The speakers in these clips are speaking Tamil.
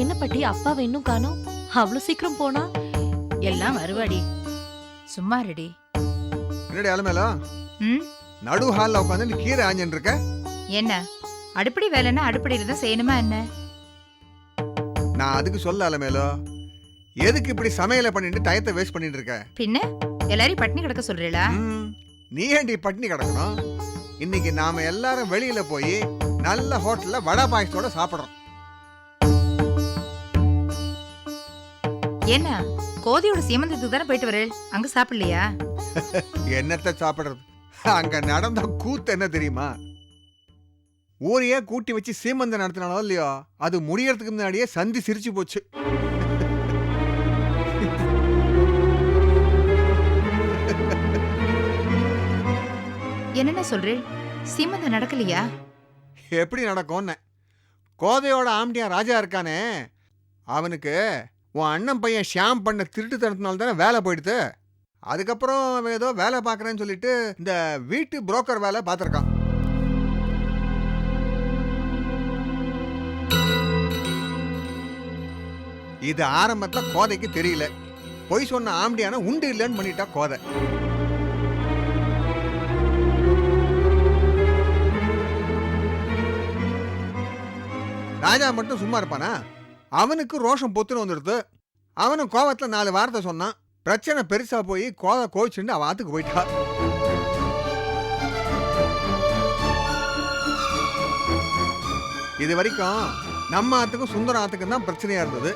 என்ன பாட்டி அப்பாவை இன்னும் காணோம்? அவ்வளவு சீக்கிரம் போனா? எல்லாம் வருவாடி. சும்மா ரெடி என்னடி அலமேலா? ம்? நடு ஹால்ல உட்காந்து கீரை ஆஞ்சின்னு இருக்க? என்ன? அடுப்படி வேலைன்னா அடுப்படியில தான் செய்யணுமா என்ன? நான் அதுக்கு சொல்ல அலமேலோ எதுக்கு இப்படி சமையலை பண்ணிட்டு டயத்தை வேஸ்ட் பண்ணிட்டு இருக்க? பின்ன? எல்லாரையும் பட்டினி கிடக்க சொல்றீங்களா ம், நீ ஏன்டி பட்டினி கிடக்கணும்? இன்னைக்கு நாம எல்லாரும் வெளியில போய் நல்ல ஹோட்டல்ல வடை பாயசத்தோட சாப்பிடுறோம். என்ன கோதியோட சீமந்தத்துக்கு தானே போயிட்டு வரேன் அங்க சாப்பிடலையா? என்னத்த சாப்பிடுறது? அங்க நடந்த கூத்து என்ன தெரியுமா? ஊரையே கூட்டி வச்சு சீமந்தம் நடத்தினாலோ இல்லையோ அது முடியறதுக்கு முன்னாடியே சந்தி சிரிச்சு போச்சு. என்னென்ன சொல்றேன் சீமந்தம் நடக்கலையா? எப்படி நடக்கும்னு? கோதையோட ஆம்டியா ராஜா இருக்கானே அவனுக்கு உன் அண்ணன் பையன் ஷியாம் பண்ண திருட்டுத்தனத்தினால தானே வேலை போயிடுது? அதுக்கப்புறம் அவன் ஏதோ வேலை பார்க்குறேன்னு சொல்லிட்டு இந்த வீட்டு புரோக்கர் வேலை பார்த்துருக்கான். இது ஆரம்பத்தில் கோதைக்கு தெரியல. பொய் சொன்ன ஆம்டியான உண்டு இல்லைன்னு பண்ணிட்டா கோதை. ராஜா மட்டும் சும்மா இருப்பானா? அவனுக்கு ரோஷம் பொத்துன்னு வந்துடுது அவனும் கோவத்தில் நாலு வார்த்தை சொன்னான். பிரச்சனை பெருசாக போய் கோதை கோவிச்சுட்டு அவன் ஆத்துக்கு போயிட்டா. இது வரைக்கும் நம்ம ஆத்துக்கும் சுந்தரம் ஆத்துக்கும் தான் பிரச்சனையா இருந்தது.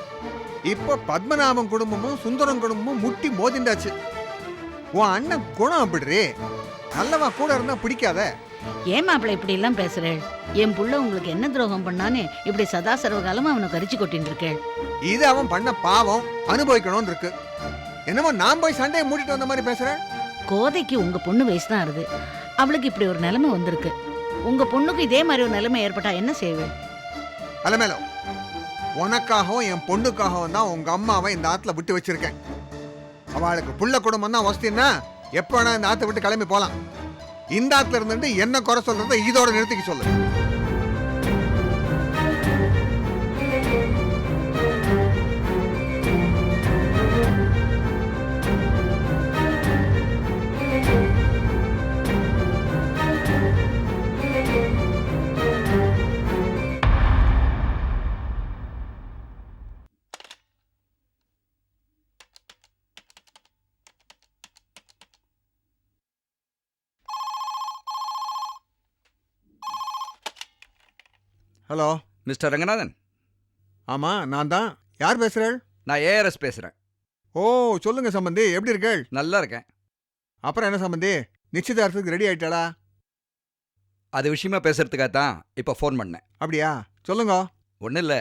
இப்போ பத்மநாபம் குடும்பமும் சுந்தரம் குடும்பமும் முட்டி மோதிண்டாச்சு. உன் அண்ணன் குணம் அப்படி நல்லவா கூட இருந்தா பிடிக்காத. ஏன் மாப்பிள்ள இப்படி எல்லாம் பேசுறேள் என் புள்ள உங்களுக்கு என்ன துரோகம் பண்ணான்னு இப்படி சதா சர்வகாலமா அவனை கரிச்சு கொட்டின்னு இருக்கேள் இது அவன் பண்ண பாவம் அனுபவிக்கணும்னு இருக்கு. என்னமோ நான் போய் சண்டையை மூடிட்டு வந்த மாதிரி பேசுறேன் கோதைக்கு உங்க பொண்ணு வயசு தான் ஆறுது. அவளுக்கு இப்படி ஒரு நிலைமை வந்திருக்கு. உங்க பொண்ணுக்கு இதே மாதிரி ஒரு நிலைமை ஏற்பட்டா என்ன செய்வேன் அலமேலோ உனக்காகவும் என் பொண்ணுக்காகவும் தான் உங்க அம்மாவை இந்த ஆத்துல விட்டு வச்சிருக்கேன். அவளுக்கு புள்ள குடும்பம் தான் வசதின்னா எப்போ வேணா இந்த ஆத்தை விட்டு கிளம்பி போலாம். இந்தாத்துல இருந்துட்டு என்ன குறை சொல்றதை இதோட நிறுத்திக்க சொல்லு. ஹலோ. மிஸ்டர் ரங்கநாதன். ஆமா நான் தான். யார் பேசுறேள்? நான் ஏஆர்எஸ் பேசுகிறேன் ஓ சொல்லுங்க சம்பந்தி. எப்படி இருக்கேள்? நல்லா இருக்கேன். அப்புறம் என்ன சம்பந்தி? நிச்சயதார்த்தத்துக்கு ரெடி ஆயிட்டாளா? அது விஷயமா பேசுறதுக்காக தான் இப்போ ஃபோன் பண்ணேன். அப்படியா? சொல்லுங்க. ஒன்றும் இல்லை.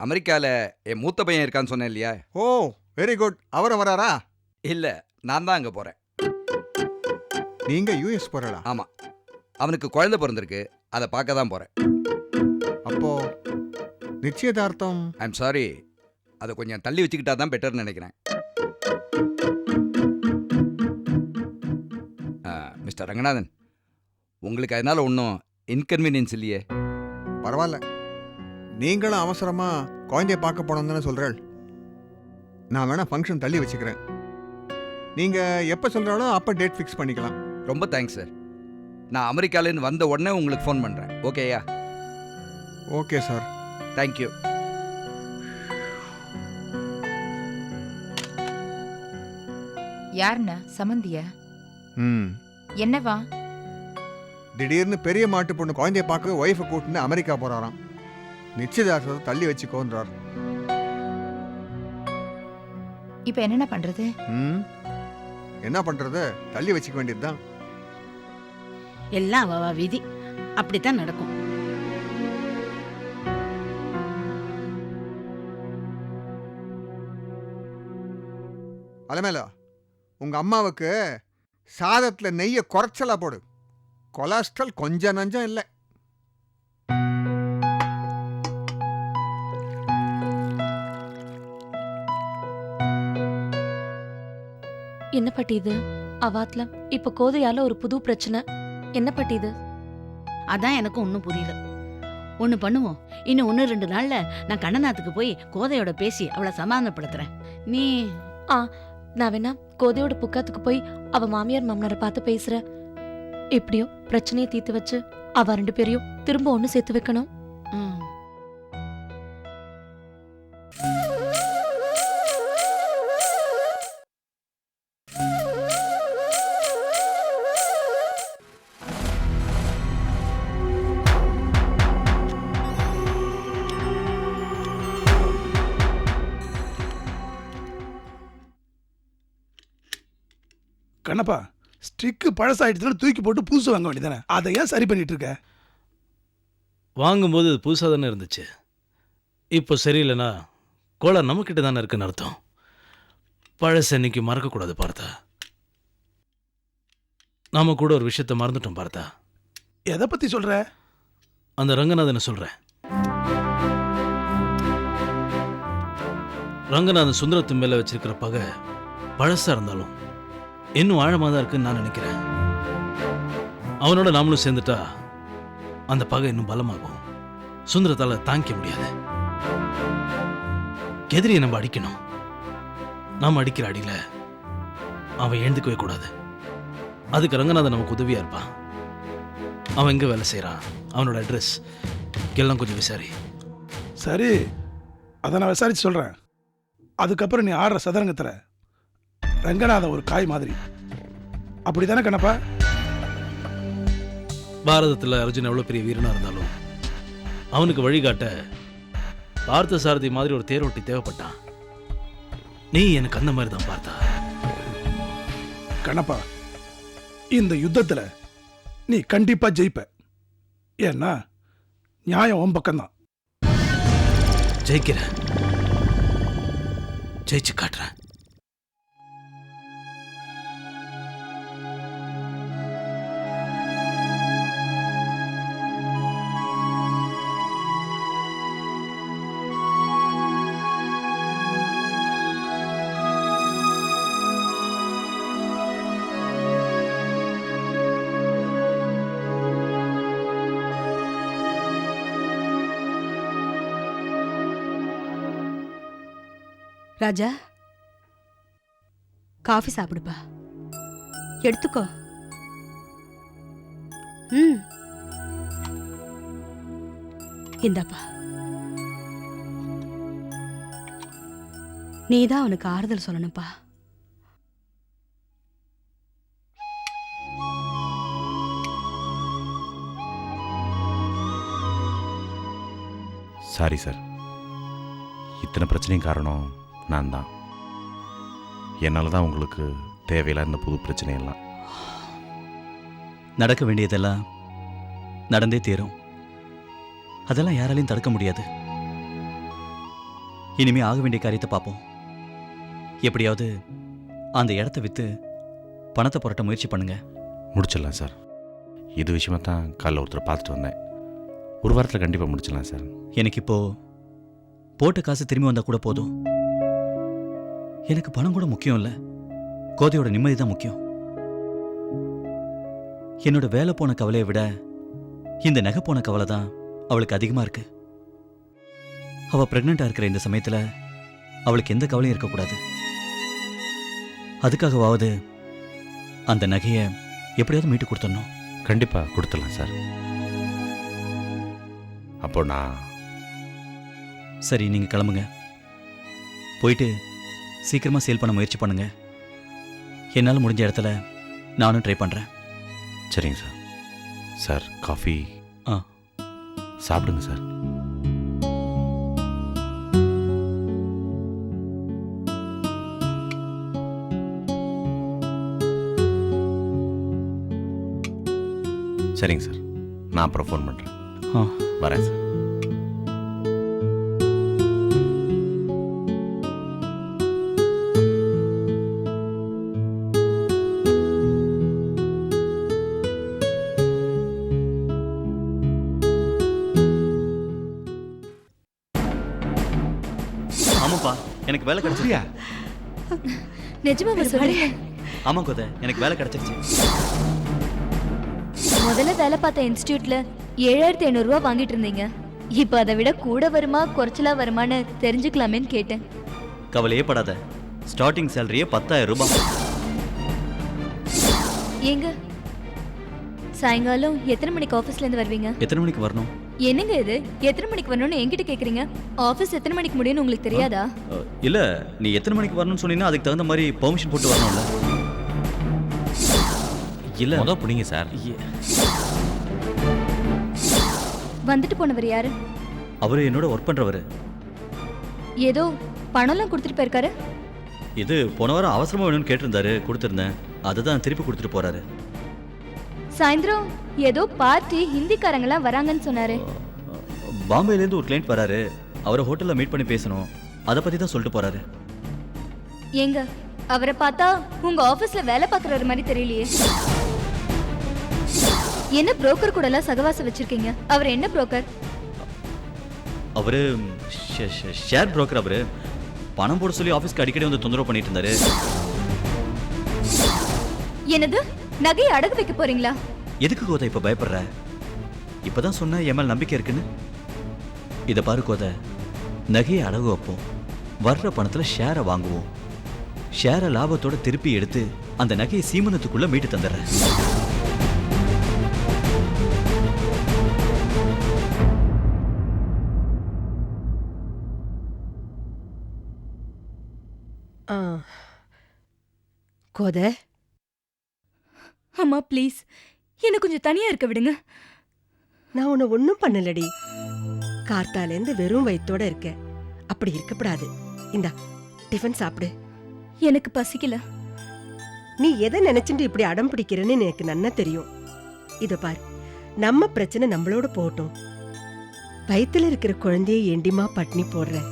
அமெரிக்காவில் என் மூத்த பையன் இருக்கான்னு சொன்னேன் இல்லையா? ஓ வெரி குட் அவரும் வராரா? இல்லை நான் தான் அங்கே போகிறேன் நீங்க யூஎஸ் போறடா ஆமாம் அவனுக்கு குழந்தை பிறந்திருக்கு. அதை பார்க்க தான் போகிறேன் நிச்சயதார்த்தம். ஐம் சாரி அதை கொஞ்சம் தள்ளி வச்சுக்கிட்டா தான் பெட்டர்னு நினைக்கிறேன். மிஸ்டர் ரங்கநாதன் உங்களுக்கு அதனால் ஒன்றும் இன்கன்வீனியன்ஸ் இல்லையே? பரவாயில்ல. நீங்களும் அவசரமா குழந்தைய பார்க்க போனோம் தானே சொல்றேள். நான் வேணா ஃபங்க்ஷன் தள்ளி வச்சுக்கிறேன். நீங்க எப்ப சொல்றாலும் அப்ப டேட் ஃபிக்ஸ் பண்ணிக்கலாம். ரொம்ப தேங்க்ஸ் சார் நான் அமெரிக்காலேருந்து வந்த உடனே உங்களுக்கு ஃபோன் பண்ணுறேன் ஓகேயா ஓகே சார் தேங்க்யூ யாருண்ணா? சமந்தியா? ம். என்னவா? திடீர்னு பெரிய மாட்டு பொண்ணு குழந்தைய பார்க்க ஒய்ஃபை கூட்டின்னு அமெரிக்கா போறாராம். நிச்சயதார்த்தத்தை தள்ளி வச்சுக்கோன்றார். இப்ப என்னென்ன பண்றது? ம். என்ன பண்றது? தள்ளி வச்சுக்க வேண்டியதுதான். எல்லாம் அவ அவ விதி. அப்படித்தான் நடக்கும். அலமேலா உங்க அம்மாவுக்கு சாதத்துல நெய்யை குறைச்சலா போடு. கொலஸ்ட்ரால் கொஞ்சம் நஞ்சம் இல்லை. என்ன பாட்டி இது? அவாத்ல இப்ப கோதையால ஒரு புது பிரச்சனை. என்ன பாட்டி இது? அதான் எனக்கு ஒன்றும் புரியல. ஒண்ணு பண்ணுவோம். இன்னும் ஒன்னு ரெண்டு நாள்ல நான் கண்ணநாத்துக்கு போய் கோதையோட பேசி அவளை சமாதானப்படுத்துறேன். நீ நான் வேணா கோதையோட புக்காத்துக்கு போய் அவ மாமியார் மாமனாரை பார்த்து பேசுறேன். எப்படியோ பிரச்சனையை தீர்த்து வச்சு அவ ரெண்டு பேரையும் திரும்ப ஒன்னு சேர்த்து வைக்கணும். கண்ணப்பா ஸ்டிக்கு பழசாயிடுச்சுன்னா தூக்கி போட்டு புதுசு வாங்க வேண்டியதானே அதை ஏன் சரி பண்ணிட்டு இருக்க வாங்கும்போது புதுசாக தானே இருந்துச்சு. இப்போ சரியில்லைன்னா கோளாறு நம்மக்கிட்ட தானே இருக்குன்னு அர்த்தம். பழச இன்னைக்கு மறக்கக்கூடாது பார்த்தா. நாம கூட ஒரு விஷயத்த மறந்துட்டோம் பார்த்தா. எதை பத்தி சொல்ற? அந்த ரங்கநாதனை சொல்கிறேன் ரங்கநாதன் சுந்தரத்து மேலே வச்சிருக்கிற பகை பழசாக இருந்தாலும் இன்னும் ஆழமாக தான் இருக்குன்னு நான் நினைக்கிறேன். அவனோட நாமளும் சேர்ந்துட்டா அந்த பகை இன்னும் பலமாகும். சுந்தரத்தால தாங்கிக்க முடியாது. எதிரியை நம்ம அடிக்கணும். நாம அடிக்கிற அடியில அவன் எழுந்துக்கவே கூடாது. அதுக்கு ரங்கநாதன் நமக்கு உதவியா இருப்பான். அவன் எங்க வேலை செய்கிறான் அவனோட அட்ரஸ் எல்லாம் கொஞ்சம் விசாரி. சரி அதை நான் விசாரித்து சொல்றேன். அதுக்கப்புறம் நீ ஆடுற சதுரங்கத்துல ரங்கநாதன் ஒரு காய் மாதிரி. அப்படிதானே கண்ணப்பா? பாரதத்தில் அர்ஜுன் எவ்வளோ பெரிய வீரனா இருந்தாலும் அவனுக்கு வழிகாட்ட பார்த்த சாரதி மாதிரி ஒரு தேரோட்டி தேவைப்பட்டான். நீ எனக்கு அந்த மாதிரி தான் பார்த்தா. கண்ணப்பா இந்த யுத்தத்துல நீ கண்டிப்பா ஜெயிப்ப. ஏன்னா நியாயம் உன் பக்கம்தான். ஜெயிக்கிறேன். ஜெயிச்சு காட்டுறேன். ராஜா. காஃபி சாப்பிடுப்பா. எடுத்துக்கோ. ம். இந்தாப்பா. நீ தான் அவனுக்கு ஆறுதல் சொல்லணும்ப்பா. சாரி சார் இத்தனை பிரச்சனையும் காரணம் நான் தான் என்னால் தான் உங்களுக்கு தேவையில்லாத இந்த புது பிரச்சனையெல்லாம். நடக்க வேண்டியதெல்லாம் நடந்தே தீரும். அதெல்லாம் யாராலையும் தடுக்க முடியாது. இனிமே ஆக வேண்டிய காரியத்தை பார்ப்போம். எப்படியாவது அந்த இடத்த விற்று பணத்தை புரட்ட முயற்சி பண்ணுங்க. முடிச்சிடலாம் சார். இது விஷயமா தான் காலைல ஒருத்தர் பார்த்துட்டு வந்தேன். ஒரு வாரத்தில் கண்டிப்பாக முடிச்சிடலாம் சார். எனக்கு இப்போ போட்ட காசு திரும்பி வந்தா கூட போதும். எனக்கு பணம் கூட முக்கியம் இல்லை கோதையோட நிம்மதி தான் முக்கியம். என்னோட வேலை போன கவலையை விட இந்த நகை போன கவலை தான் அவளுக்கு அதிகமா இருக்கு. அவ பிரெக்னெண்டா இருக்கிற இந்த சமயத்துல அவளுக்கு எந்த கவலையும் இருக்கக்கூடாது. அதுக்காகவாவது அந்த நகையை எப்படியாவது மீட்டு கொடுத்துடணும். கண்டிப்பாக கொடுத்துடலாம் சார். அப்போ நான் சரி நீங்க கிளம்புங்க. போயிட்டு சீக்கிரமா சேல் பண்ண முயற்சி பண்ணுங்க. என்னால் முடிஞ்ச இடத்துல நானும் ட்ரை பண்றேன். சரிங்க சார். சார் காஃபி ஆ. சாப்பிடுங்க சார். சரிங்க சார். நான் அப்புறம் ஃபோன் பண்ணுறேன் ஆ. வரேன் சார். எனக்கு வேலை கிடைச்சிருச்சு. நிஜமா சொல்லுங்க ஆமா கோதை எனக்கு வேலை கிடைச்சிருச்சு. முதல்ல வேலை பார்த்த இன்ஸ்டியூட்ல ஏழாயிரத்தி ஐநூறு ரூபாய் வாங்கிட்டு இருந்தீங்க. இப்ப அதை விட கூட வருமா குறைச்சலா வருமான்னு தெரிஞ்சுக்கலாமேன்னு கேட்டேன். கவலையே படாத. ஸ்டார்டிங் சேலரியே பத்தாயிரம் ரூபாய் ஏங்க சாயங்காலம் எத்தனை மணிக்கு ஆபீஸ்ல இருந்து வருவீங்க? எத்தனை மணிக்கு வரணும்? என்னங்க இது? எத்தனை மணிக்கு வரணும்னு என்கிட்ட கேக்குறீங்க? ஆபீஸ் எத்தனை மணிக்கு முடியும்னு உங்களுக்கு தெரியாதா? இல்ல நீ எத்தனை மணிக்கு வரணும்னு சொன்னீங்கன்னா அதுக்கு தகுந்த மாதிரி பெர்மிஷன் போட்டு வரணும்ல. இல்ல. முத பிடிங்க சார். வந்துட்டு போனவர் யாரு? அவரு என்னோட ஒர்க் பண்றவரு. ஏதோ பணம்லாம் கொடுத்துட்டு போயிருக்காரு? இது போன வாரம் அவசரமா வேணும்னு கேட்டிருந்தாரு கொடுத்துருந்தேன். அதுதான் திருப்பி கொடுத்துட்டு போறாரு. சாயந்தரம் ஏதோ பார்ட்டி ஹிந்திக்காரங்கலாம் வராங்கன்னு சொன்னாரு. பாம்பேல இருந்து ஒரு கிளைண்ட் வராரு. அவரை ஹோட்டல்ல மீட் பண்ணி பேசணும். அதை பத்தி தான் சொல்லிட்டு போறாரு. ஏங்க அவரை பார்த்தா உங்க ஆபீஸ்ல வேலை பார்க்கறது மாதிரி தெரியலையே. என்ன புரோக்கர் கூட எல்லாம் சகவாசம் வச்சிருக்கீங்க? அவர் என்ன புரோக்கர் அவரு ஷேர் புரோக்கர் அவரு. பணம் போட சொல்லி ஆஃபீஸ்க்கு அடிக்கடி வந்து தொந்தரவு பண்ணிட்டு இருந்தாரு. என்னது? நகையை அடகு வைக்க போறீங்களா? எதுக்கு கோதை இப்ப பயப்படுற? இப்பதான் சொன்ன என் மேல் நம்பிக்கை இருக்குன்னு? இத பாரு கோதை. நகையை அடகு வைப்போம். வர்ற பணத்துல ஷேரை வாங்குவோம். ஷேரை லாபத்தோட திருப்பி எடுத்து அந்த நகையை சீமனத்துக்குள்ள மீட்டு தந்துடுறேன். ஆ. கோத? அம்மா ப்ளீஸ். என்ன கொஞ்சம் தனியா இருக்க விடுங்க. நான் உன்னை ஒன்றும் பண்ணலடி. கார்த்தாலேருந்து வெறும் வயித்தோட இருக்க. அப்படி இருக்கக்கூடாது. இந்தா டிஃபன் சாப்பிடு. எனக்கு பசிக்கல. நீ எதை நினைச்சுட்டு இப்படி அடம் பிடிக்கிறேன்னு எனக்கு நன்னா தெரியும். இத பார் நம்ம பிரச்சனை நம்மளோட போகட்டும். வயித்துல இருக்கிற குழந்தைய ஏண்டிமா பட்னி போடுற.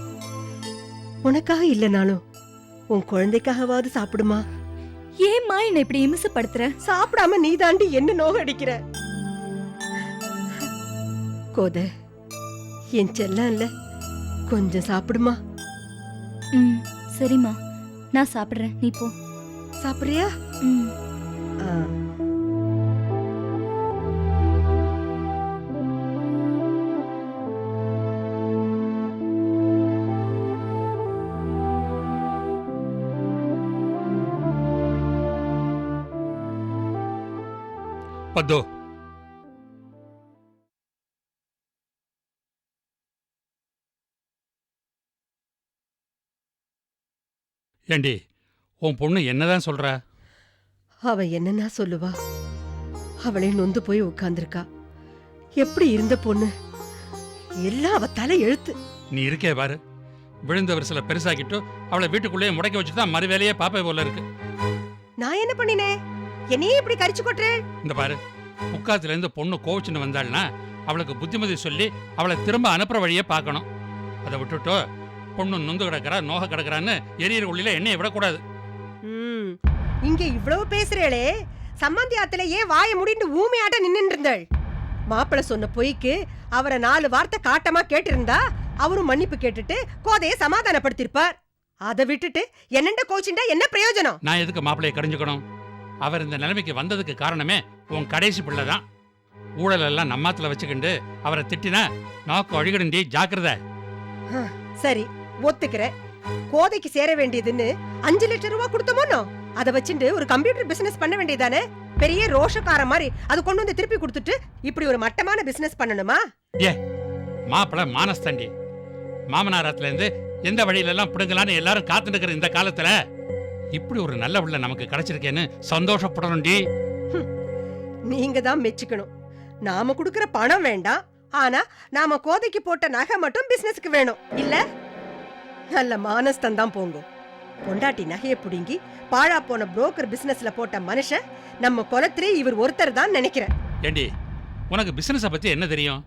உனக்காக இல்லைனாலும் உன் குழந்தைக்காகவாவது சாப்பிடுமா? ஏம்மா என்னை இப்படி இமிசப்படுத்துற? சாப்பிடாம நீ தாண்டி என்ன நோக அடிக்கிற கோத என் செல்லம் இல்ல கொஞ்சம் சாப்பிடுமா? ம் சரிம்மா. நான் சாப்பிடுறேன். நீ போ. சாப்பிடுறியா? ம். ஆ. ஏண்டி உன் பொண்ணு என்னதான் சொல்றா? அவ என்னன்னா சொல்லுவா. அவளே நொந்து போய் உட்கார்ந்திருக்கா. எப்படி இருந்த பொண்ணு? எல்லாம் அவ தலை எழுத்து. நீ இருக்கே பாரு. விழுந்தவர் சில பெருசாக்கிட்டு அவளை வீட்டுக்குள்ளேயே முடக்கி வச்சுட்டு தான் மறு வேலையே பாப்பே போல இருக்கு. நான் என்ன பண்ணினேன் என்னையே இப்படி கரிச்சு கொட்டுறேன் இந்த பாரு. முக்காத்துல இருந்து பொண்ணு கோவிச்சுன்னு வந்தாள்னா அவளுக்கு புத்திமதி சொல்லி அவளை திரும்ப அனுப்புற வழியே பார்க்கணும். அதை விட்டுட்டு பொண்ணு நொந்து கிடக்குறா நோக கிடக்குறான்னு எரியற உள்ளில எண்ணெயை விடக்கூடாது. ம், இங்க இவ்வளவு பேசுறேளே. சம்மந்தி ஆத்துல ஏன் வாயை முடிந்து ஊமையாட்ட நின்னு இருந்தாள் மாப்பிள்ள சொன்ன பொய்க்கு அவரை நாலு வார்த்தை காட்டமா கேட்டிருந்தா அவரும் மன்னிப்பு கேட்டுட்டு கோதைய சமாதானப்படுத்திருப்பார். அதை விட்டுட்டு என்னண்ட கோச்சிண்டா என்ன பிரயோஜனம்? நான் எதுக்கு மாப்பிள்ளையை கடிஞ்சுக்கணும்? அவர் இந்த நிலைமைக்கு வந்ததுக்கு காரணமே உன் கடைசி பிள்ளை தான். ஊழல் எல்லாம் நம்மாத்துல வச்சுக்கிண்டு அவரை திட்டினா நாக்கு அழிகடுண்டி ஜாக்கிரதை. சரி. ஒத்துக்கிறேன் கோதைக்கு சேர வேண்டியதுன்னு அஞ்சு லட்சம் ரூபாய் கொடுத்தோமோ அதை வச்சுட்டு ஒரு கம்ப்யூட்டர் பிசினஸ் பண்ண வேண்டியதானே? பெரிய ரோஷக்கார மாதிரி அது கொண்டு வந்து திருப்பி கொடுத்துட்டு இப்படி ஒரு மட்டமான பிசினஸ் பண்ணணுமா? மாப்பிள்ளை மானஸ்தாண்டி. மாமனாரத்துல இருந்து எந்த வழியில எல்லாம் பிடுங்கலான்னு எல்லாரும் காத்துட்டு இருக்கிற இந்த காலத்துல இப்படி ஒரு நல்ல பிள்ளை நமக்கு கிடைச்சிருக்கேன்னு சந்தோஷப்படணும்டி. நீங்க தான் மெச்சுக்கணும். நாம குடுக்கற பணம் வேண்டாம். ஆனா நாம கோதைக்கு போட்ட நகை மட்டும் பிசினஸ்க்கு வேணும். இல்ல? நல்ல மானஸ்தம் தான் போங்க. பொண்டாட்டி நகையை பிடுங்கி பாழா போன புரோக்கர் பிசினஸ்ல போட்ட மனுஷன் நம்ம குலத்திலே இவர் ஒருத்தர் தான் நினைக்கிறேன். ஏண்டி உனக்கு பிசினஸை பத்தி என்ன தெரியும்?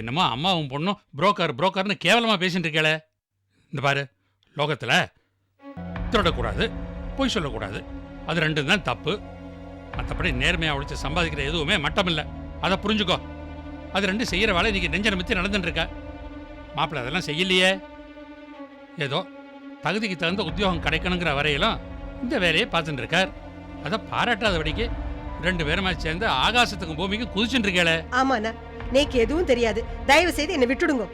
என்னமோ அம்மாவும் பொண்ணும் புரோக்கர் புரோக்கர்னு கேவலமா பேசிட்டு இருக்கேளே. இந்த பாரு லோகத்துல திருடக்கூடாது பொய் சொல்லக்கூடாது. அது ரெண்டும் தான் தப்பு. மற்றபடி நேர்மையாக ஒழிச்சு சம்பாதிக்கிற எதுவுமே மட்டம் இல்லை அதை புரிஞ்சுக்கோ. அது ரெண்டு செய்கிற வேலை இன்னைக்கு நெஞ்ச நிமித்தி நடந்துட்டு இருக்க. மாப்பிள்ளை அதெல்லாம் செய்யலையே. ஏதோ தகுதிக்கு தகுந்த உத்தியோகம் கிடைக்கணுங்கிற வரையிலும் இந்த வேலையை பார்த்துட்டு இருக்கார் அதை பாராட்டாதபடிக்கு ரெண்டு பேருமா சேர்ந்து ஆகாசத்துக்கும் பூமிக்கும் குதிச்சுட்டு இருக்கேளே ஆமாண்ணா நேக்கு எதுவும் தெரியாது. தயவு செய்து என்னை விட்டுடுங்க.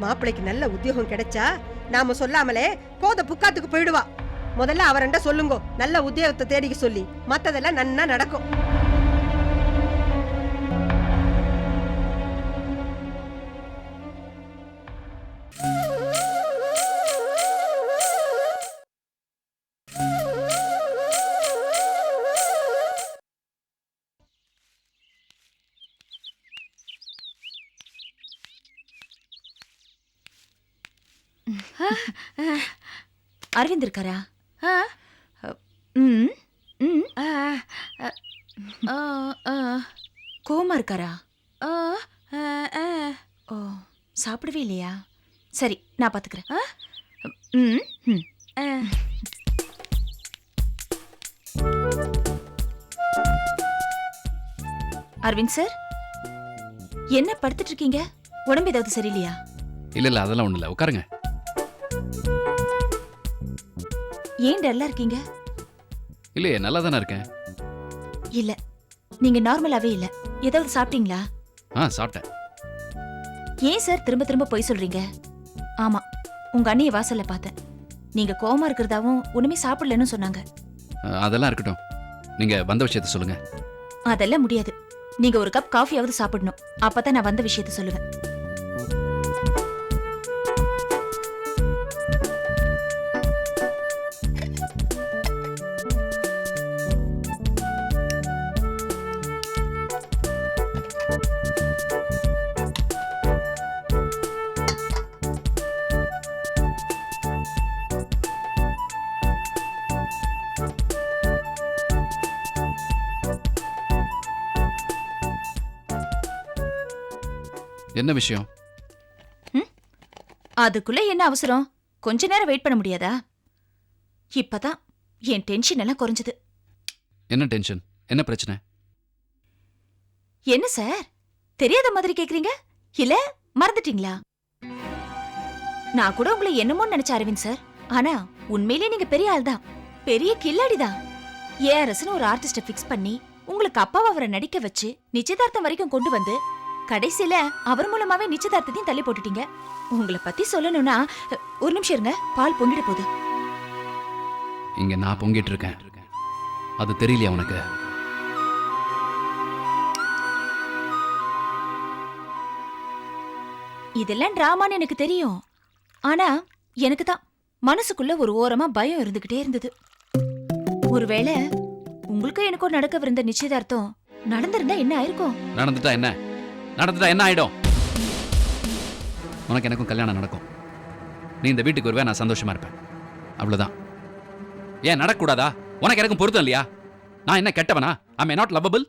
மாப்பிள்ளைக்கு நல்ல உத்தியோகம் கிடைச்சா நாம சொல்லாமலே போத புக்காத்துக்கு போயிடுவா. முதல்ல அவரண்ட சொல்லுங்க நல்ல உத்தியோகத்தை தேடிக்க சொல்லி. மத்ததெல்லாம் நன்னா நடக்கும். அரவிந்த் இருக்காரா? ம் ம். கோமா இருக்காரா? ஓ சாப்பிடவே இல்லையா? சரி நான் பார்த்துக்கிறேன் ம் ம். அரவிந்த் சார்? என்ன படுத்துட்டு இருக்கீங்க? உடம்பு ஏதாவது சரியில்லையா? இல்ல இல்ல அதெல்லாம் ஒண்ணு இல்ல உட்காருங்க. ஏன் டல்லா இருக்கீங்க? இல்லையே நல்லா தானே இருக்கேன். இல்ல நீங்க நார்மலாவே இல்ல. ஏதாவது சாப்பிட்டீங்களா? ஆ சாப்பிட்டேன். ஏன் சார் திரும்ப திரும்ப பொய் சொல்றீங்க? ஆமா உங்க அண்ணிய வாசல்ல பார்த்தேன். நீங்க கோவமா இருக்கிறதாவும் ஒண்ணுமே சாப்பிடலன்னு சொன்னாங்க. அதெல்லாம் இருக்கட்டும். நீங்க வந்த விஷயத்த சொல்லுங்க. அதெல்லாம் முடியாது. நீங்க ஒரு கப் காஃபியாவது சாப்பிடணும். அப்பதான் நான் வந்த விஷயத்த சொல்லுவேன். என்ன விஷயம்? அதுக்குள்ள என்ன அவசரம்? கொஞ்ச நேரம் வெயிட் பண்ண முடியாதா? இப்பதான் என் டென்ஷன் எல்லாம் குறைஞ்சது. என்ன டென்ஷன் என்ன பிரச்சனை? என்ன சார் தெரியாத மாதிரி கேக்குறீங்க? இல்ல மறந்துட்டீங்களா? நான் கூட உங்களை என்னமோ நினைச்ச அரவிந்த் சார் ஆனா உண்மையிலேயே நீங்க பெரிய ஆள் தான் பெரிய கில்லாடிதான் ஏஆர்எஸ்னு ஒரு ஆர்டிஸ்ட ஃபிக்ஸ் பண்ணி உங்களுக்கு அப்பாவை அவரை நடிக்க வச்சு நிச்சயதார்த்தம் வரைக்கும் கொண்டு வந்து கடைசியில அவர் மூலமாவே நிச்சயதார்த்தத்தையும் தள்ளி போட்டுட்டீங்க. உங்களை பத்தி சொல்லணும்னா ஒரு நிமிஷம் இருங்க பால் பொங்கிட போகுது. இங்க நான் பொங்கிட்டு இருக்கேன். அது தெரியலையா உனக்கு? இதெல்லாம் டிராமான்னு எனக்கு தெரியும். ஆனா எனக்கு தான் மனசுக்குள்ள ஒரு ஓரமா பயம் இருந்துகிட்டே இருந்தது. ஒருவேளை உங்களுக்கும் எனக்கும் நடக்கவிருந்த நிச்சயதார்த்தம் நடந்திருந்தா என்ன ஆயிருக்கும்? நடந்துட்டா என்ன? நடந்துட்டா என்ன ஆயிடும்? உனக்கு எனக்கும் கல்யாணம் நடக்கும். நீ இந்த வீட்டுக்கு வருவே நான் சந்தோஷமா இருப்பேன். அவ்வளவுதான். ஏன் நடக்கூடாதா? உனக்கு எனக்கும் பொருத்தம் இல்லையா? நான் என்ன கெட்டவனா? I not lovable